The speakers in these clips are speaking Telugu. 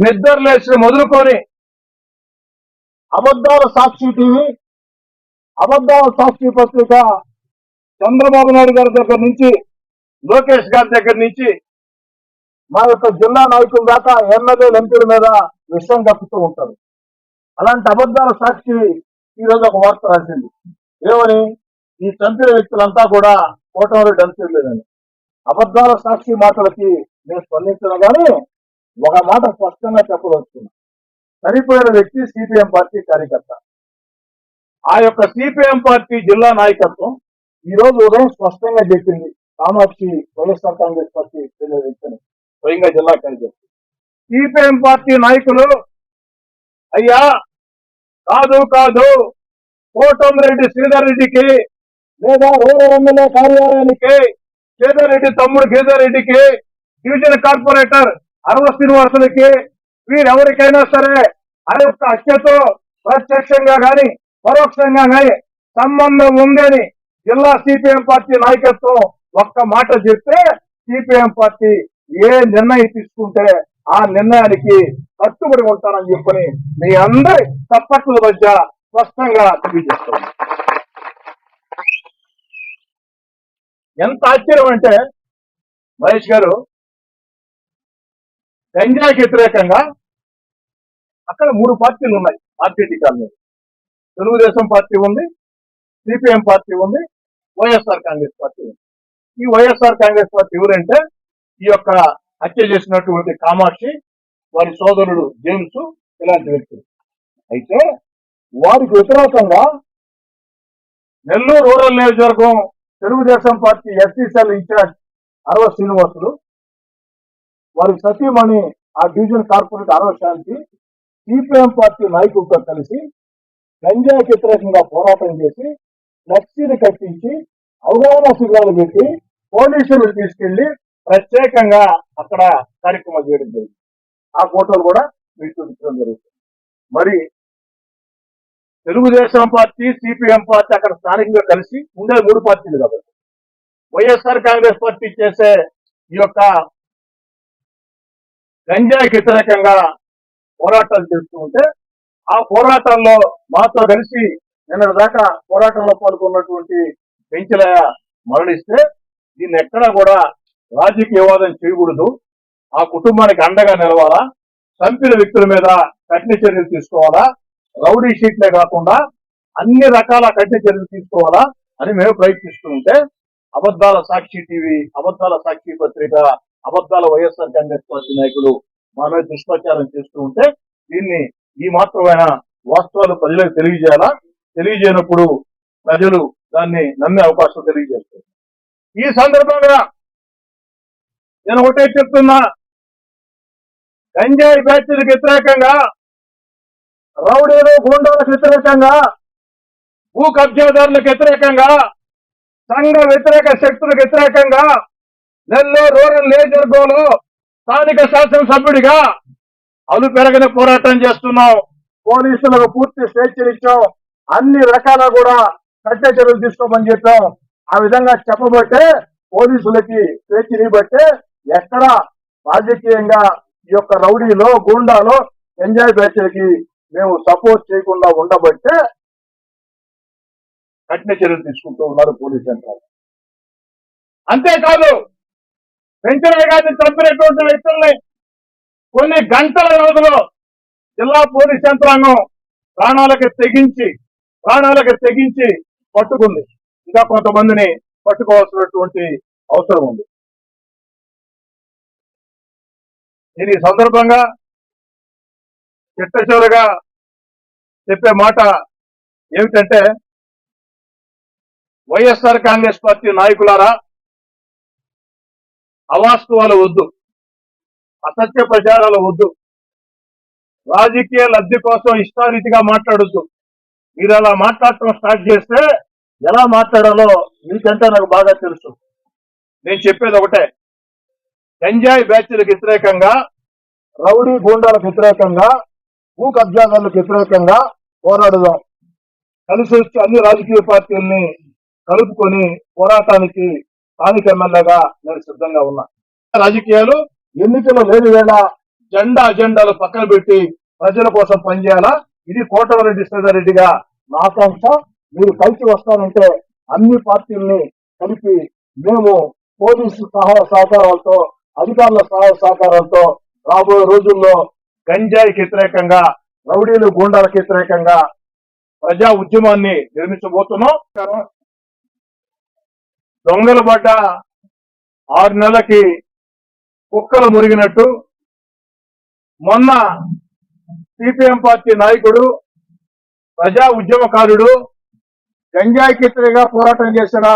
నిద్రలేసిన మొదలుకొని అబద్ధాల సాక్షి టీవీ అబద్ధాల సాక్షి పత్రిక చంద్రబాబు నాయుడు గారి దగ్గర నుంచి లోకేష్ గారి దగ్గర నుంచి మా యొక్క జిల్లా నాయకుల దాకా ఎమ్మెల్యే ఎంపీల మీద విషయం కప్పుతూ ఉంటారు. అలాంటి అబద్ధాల సాక్షి ఈ రోజు ఒక వార్త రాసింది. ఏమని? ఈ చంపిన వ్యక్తులంతా కూడా కూటమిలో లేదని అబద్ధాల సాక్షి మాటలకి నేను స్పందించిన కానీ ఒక మాట స్పష్టంగా చెప్పదలుచుకున్నా. చనిపోయిన వ్యక్తి సిపిఎం పార్టీ కార్యకర్త. ఆ యొక్క సిపిఎం పార్టీ జిల్లా నాయకత్వం ఈ రోజు ఉదయం స్పష్టంగా చెప్పింది. కామాక్షి వైఎస్ఆర్ కాంగ్రెస్ పార్టీ చెందిన స్వయంగా జిల్లా కార్యదర్శి. సిపిఎం పార్టీ నాయకులు అయ్యా కాదు కాదు కోటంరెడ్డి శ్రీధర్ రెడ్డికి లేదా రూరల్ ఎమ్మెల్యే కార్యాలయానికి శ్రీధర్ రెడ్డి తమ్ముడు కేదార్ రెడ్డికి డివిజన్ కార్పొరేటర్ అరవ శ్రీనివాసులకి వీరెవరికైనా సరే ఆ యొక్క హత్యతో ప్రత్యక్షంగా గాని పరోక్షంగా గాని సంబంధం ఉందని జిల్లా సిపిఎం పార్టీ నాయకత్వం ఒక్క మాట చెప్తే సిపిఎం పార్టీ ఏ నిర్ణయం తీసుకుంటే ఆ నిర్ణయానికి కట్టుబడి ఉంటానని చెప్పని మీ అందరి తప్పట్ల మధ్య స్పష్టంగా తెలియజేస్తుంది ఎంత ఆశ్చర్యం అంటే మహేష్ గారు గంజాకి వ్యతిరేకంగా అక్కడ మూడు పార్టీలు ఉన్నాయి. RTT colony. తెలుగుదేశం పార్టీ ఉంది సిపిఎం పార్టీ ఉంది వైఎస్ఆర్ కాంగ్రెస్ పార్టీ ఉంది. ఈ వైఎస్ఆర్ కాంగ్రెస్ పార్టీ ఎవరంటే ఈ యొక్క హత్య చేసినటువంటి కామాక్షి వారి సోదరుడు జేమ్స్ ఇలాంటి వ్యక్తులు అయితే వారికి వ్యతిరేకంగా నెల్లూరు రూరల్ నియోజకవర్గం Telugu Desam party SC cell incharge Arava Srinivasulu వారి సతీమణి ఆ division corporator Arava Shanthi CPM party నాయకులతో కలిసి గంజాయికి వ్యతిరేకంగా పోరాటం చేసి ఫ్లెక్సీని కట్టించి అవగాహన శిబిరాలు పెట్టి పోలీసులు తీసుకెళ్ళి ప్రత్యేకంగా అక్కడ కార్యక్రమం చేయడం జరిగింది. ఆ ఫోటోలు కూడా మీకు చూపించడం జరుగుతుంది. మరి తెలుగుదేశం పార్టీ సిపిఎం పార్టీ అక్కడ స్థానికంగా కలిసి ఉండే మూడు పార్టీలు కాబట్టి. వైఎస్ఆర్ కాంగ్రెస్ పార్టీ చేసే ఈ యొక్క గంజాయికి వ్యతిరేకంగా పోరాటాలు చేస్తూ ఉంటే ఆ పోరాటంలో మాతో కలిసి నిన్న దాకా పోరాటంలో పాల్గొన్నటువంటి పెంచలయ మరణిస్తే దీన్ని ఎక్కడా కూడా రాజకీయవాదం చేయకూడదు. ఆ కుటుంబానికి అండగా నిలవాలా? చంపిన వ్యక్తుల మీద కఠిన చర్యలు తీసుకోవాలా? రౌడీ షీట్లే కాకుండా అన్ని రకాల కఠిన చర్యలు తీసుకోవాలా అని మేము ప్రయత్నిస్తూ ఉంటే అబద్ధాల సాక్షి టీవీ అబద్ధాల సాక్షి పత్రిక అబద్ధాల వైఎస్ఆర్ కాంగ్రెస్ పార్టీ నాయకులు మా మీద దుష్ప్రచారం చేస్తూ ఉంటే దీన్ని ఈ మాత్రమైన వాస్తవాలు ప్రజలకు తెలియజేయాలా? తెలియజేయనప్పుడు ప్రజలు దాన్ని నమ్మే అవకాశం తెలియజేస్తారు. ఈ సందర్భంగా నేను ఒకటే చెప్తున్నా. గంజాయి బ్యాచ్లకు వ్యతిరేకంగా రౌడీలు గూండాలకు వ్యతిరేకంగా భూ కబ్జాదారులకు వ్యతిరేకంగా సంఘ వ్యతిరేక శక్తులకు వ్యతిరేకంగా నెల్లూరు రూరల్ నియోజకవర్గంలో స్థానిక శాసనసభ్యుడిగా అలు పెరగని పోరాటం చేస్తున్నాం. పోలీసులకు పూర్తి స్వేచ్ఛనిచ్చాం. అన్ని రకాల కూడా కఠిన చర్యలు తీసుకోమని చెప్పాం. ఆ విధంగా చెప్పబట్టే పోలీసులకి స్వేచ్ఛని బట్టే ఎక్కడ రాజకీయంగా ఈ యొక్క రౌడీలో గూండాలో ఎంజాయ్ బ్యాచ్లకి మేము సపోర్ట్ చేయకుండా ఉండబట్టే కఠిన చర్యలు తీసుకుంటూ ఉన్నారు పోలీస్ యంత్రాలు. అంతేకాదు వెంకయ్య గారిని చంపినటువంటి వ్యక్తుల్ని కొన్ని గంటల వ్యవధిలో జిల్లా పోలీస్ యంత్రాంగం ప్రాణాలకు తెగించి ప్రాణాలకు తెగించి పట్టుకుంది. ఇంకా కొంతమందిని పట్టుకోవాల్సినటువంటి అవసరం ఉంది. నేను ఈ సందర్భంగా చిట్టచివరగా చెప్పే మాట ఏమిటంటే వైఎస్ఆర్ కాంగ్రెస్ పార్టీ నాయకులారా అవాస్తవాలు వద్దు. అసత్య ప్రచారాలు వద్దు. రాజకీయ లబ్ధి కోసం ఇష్టారీతిగా మాట్లాడొద్దు. మీరు అలా మాట్లాడటం స్టార్ట్ చేస్తే ఎలా మాట్లాడాలో మీకంటే నాకు బాగా తెలుసు. నేను చెప్పేది ఒకటే. గంజాయి బ్యాచ్లకు వ్యతిరేకంగా రౌడీ గూండాలకు వ్యతిరేకంగా భూ కబ్జాదారులకు వ్యతిరేకంగా పోరాడుదాం. కలిసి వచ్చి అన్ని రాజకీయ పార్టీల్ని కలుపుకొని పోరాటానికి స్థానిక ఎమ్మెల్యేగా నేను సిద్ధంగా ఉన్నా. రాజకీయాలు ఎన్నికలు లేని వేళ జెండా అజెండాలు పక్కన పెట్టి ప్రజల కోసం పనిచేయాలా? ఇది కోటమిరెడ్డి శ్రీధర్రెడ్డిగా నా ఆకాంక్ష. మీరు కలిసి వస్తానంటే అన్ని పార్టీల్ని కలిపి మేము పోలీసు సహాయ సహకారాలతో అధికారుల సహాయ సహకారాలతో రాబోయే రోజుల్లో గంజాయికి వ్యతిరేకంగా రౌడీలు గూండాలకు వ్యతిరేకంగా ప్రజా ఉద్యమాన్ని నిర్మించబోతున్నాం. దొంగలు పడ్డ ఆరు నెలలకి కుక్కలు మురిగినట్టు మొన్న సిపిఎం పార్టీ నాయకుడు ప్రజా ఉద్యమకారుడు గంజాయికి వ్యతిరేకంగా పోరాటం చేసిన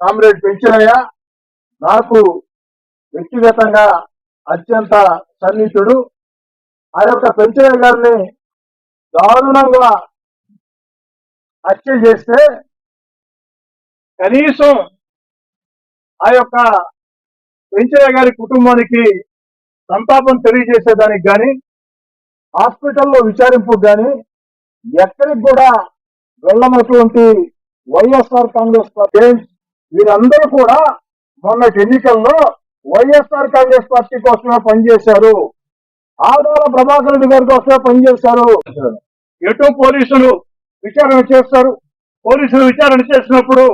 కామ్రేడ్ పెంచరయ్య నాకు వ్యక్తిగతంగా అత్యంత సన్నిహితుడు. ఆ యొక్క పెంచయ్య గారిని దారుణంగా హత్య చేస్తే కనీసం ఆ యొక్క పెంచయ్య గారి కుటుంబానికి సంతాపం తెలియజేసేదానికి కానీ హాస్పిటల్లో విచారింపు కానీ ఎక్కడికి కూడా వెళ్ళనటువంటి వైఎస్ఆర్ కాంగ్రెస్ పార్టీ వీరందరూ కూడా మొన్నటి ఎన్నికల్లో వైఎస్ఆర్ కాంగ్రెస్ పార్టీ కోసమే పనిచేశారు. ఆదాల ప్రభాకర్ రెడ్డి గారి కోసమే పనిచేశారు. ఎటు పోలీసులు విచారణ చేస్తారు? పోలీసులు విచారణ చేసినప్పుడు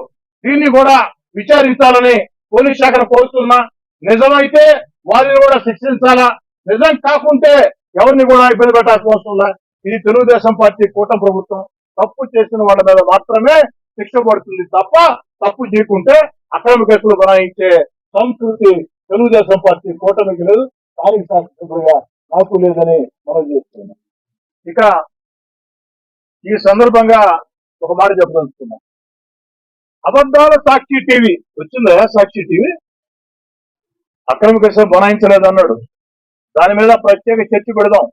దీన్ని కూడా విచారించాలని పోలీస్ శాఖను కోరుతున్నా. నిజమైతే వారిని కూడా శిక్షించాలా? నిజం కాకుంటే ఎవరిని కూడా ఇబ్బంది పెట్టాల్సిన అవసరం ఇది తెలుగుదేశం పార్టీ కూటమి ప్రభుత్వం తప్పు చేసిన వాళ్ళ మీద మాత్రమే శిక్ష పడుతుంది తప్ప తప్పు చేయకుంటే అక్రమ కేసులు బనాయించే సంస్కృతి తెలుగుదేశం పార్టీ కూటమికి లేదు. స్థానిక శాసనసభ్యులుగా నాకు లేదని మనం చేస్తున్నాం ఇక ఈ సందర్భంగా ఒక మాట చెప్పదలుచుకున్నాం. అబద్ధాల సాక్షి టీవీ. వచ్చిందా సాక్షి టీవీ? అక్రమ కేసులు బనాయించలేదు అన్నాడు దాని మీద ప్రత్యేక చర్చ పెడదాం.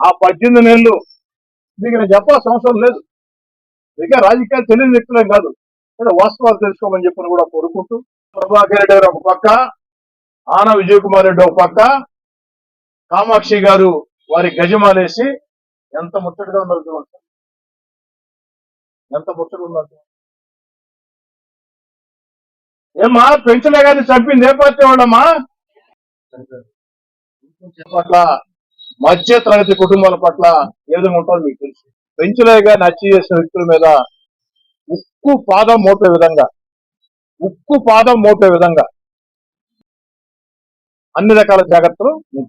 ఆ పద్దెనిమిది నెలలు మీకు నేను చెప్పాల్సిన అవసరం లేదు. ఇక రాజకీయాలు తెలియని వ్యక్తులేం కాదు. అంటే వాస్తవాలు తెలుసుకోమని చెప్పని కూడా కోరుకుంటూ ప్రభాకర్ రెడ్డి గారు ఒక పక్క ఆన విజయ్ కుమార్ రెడ్డి ఒక పక్క కామాక్షి గారు వారి గజమాలేసి ఎంత ముచ్చటగా ఉన్నారు ఎంత ముచ్చటగా ఉన్నారు ఏమ్మా పెన్షనే కానీ చంపింది ఏ పార్టీ వాళ్ళమ్మా? పట్ల మధ్య తరగతి కుటుంబాల పట్ల ఏ విధంగా ఉంటుందో మీకు తెలుసు. పెంచులే గారిని హత్య చేసిన వ్యక్తుల మీద ఉక్కు పాదం మోపే విధంగా ఉక్కు పాదం మోపే విధంగా అన్ని రకాల జాగ్రత్తలు నేను